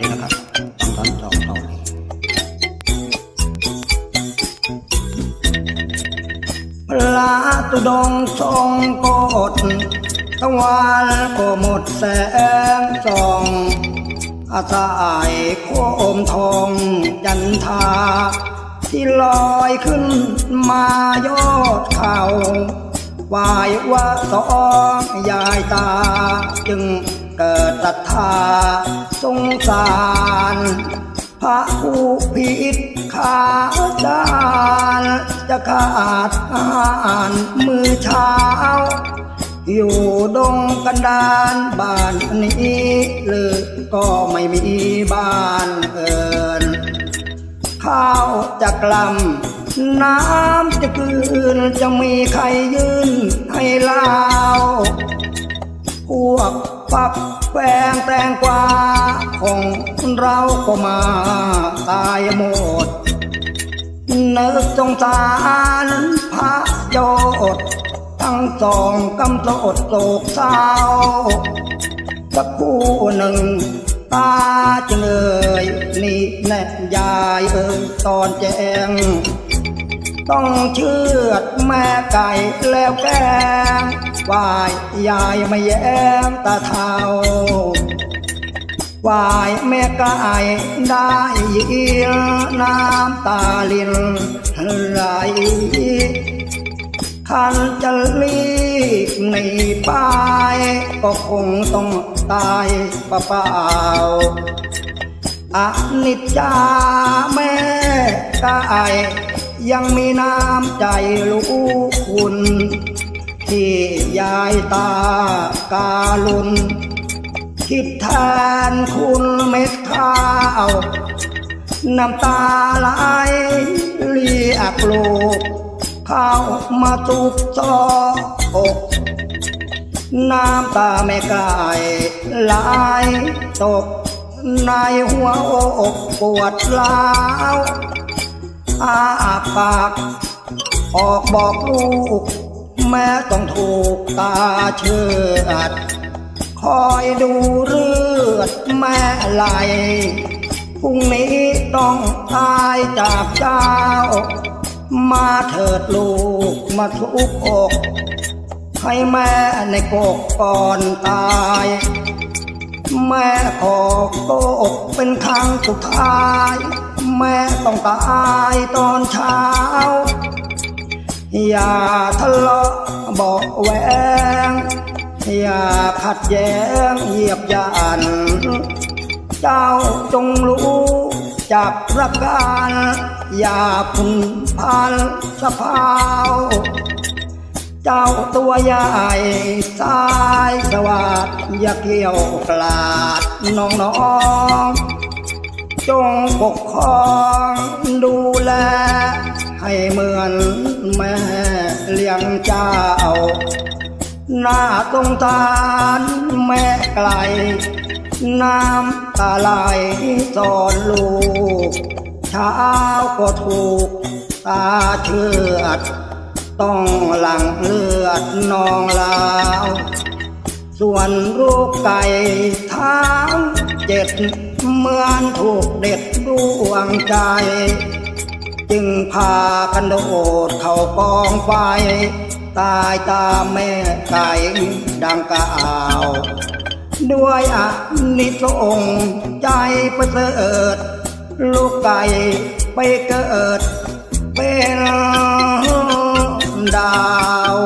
ดีนะครับต้องตอนสองต่อเลยพระตุดงทรงกดตะวันก็หมดแสงส่องอาศัยโคมทองยันทา ที่ลอยขึ้นมายอดเขาวายว่าสองยายตาจึงเกิดศรัทธา สารพระผู้ผิดขาดานจะขาดอาหารมือเช้า อยู่ดงกันดานบ้านนี้หรือก็ไม่มีบ้านเอินข้าวจะกลำน้ำจะคืนจะมีใครยืนให้เล่าพวกปักแฝงแตงกวา ของเราก็มาตายหมดนึกสงสารพระโยชน์ทั้งสองกำโสดโศกเศร้าสักคู่หนึ่งตาจะเอ่ยนี่แน่ยายเอ่ยตอนแจง ต้องเชือดแม่ไก่แล้วแกงวายยายไม่แย้มตาเทา วายแม่ไก่ได้ยินน้ำตาลินไหลคันจะลีกหนีไปก็คงต้องตายเปล่าอนิจจาแม่กายยังมีน้ำใจลูกคุณ ที่ยายตากาลุน คิดแทนคุณเม็ดข้าว น้ำตาไหลเรียกลูกเข้ามาตุกซอกน้ำตาแม่กายไหลตกในหัวอกปวดร้าวอาปากออกบอกลูก แม่ต้องถูกตาเชือด คอยดูเลือดแม่ไหลพรุ่งนี้ต้องตายจากเจ้า มาเถิดลูกมาทุบอกให้แม่ในกกก่อนตาย แม่ขอโกกเป็นครั้งสุดท้าย แม่ต้องตายตอนเช้า อย่าทะเลาะเบอกแหวง อย่าขัดแย้งเหยียบยันเจ้าจงรู้จักรักกันอย่าพุ่นพันสะพาว เจ้าตัวใหญ่สายสวัสดอย่าเกี่ยวกลาดน้องน้องๆจงปกครองดูแล ให้เหมือนแม่เลี้ยงเจ้า หน้าตรงตานแม่ไกล น้ำตาไหลสอนลูก เช้าก็ถูก ตาเชือด ต้องหลังเลือดนองลาว ส่วนลูกไก่ทั้งเจ็ดเหมือนถูกเด็ดดวงใจ จึงพากันโดดเข้ากองไฟ ตายตามแม่ไก่ดังกล่าว ด้วยอนิสงส์ใจประเสริฐ ลูกไก่ไปเกิด เป็นดาว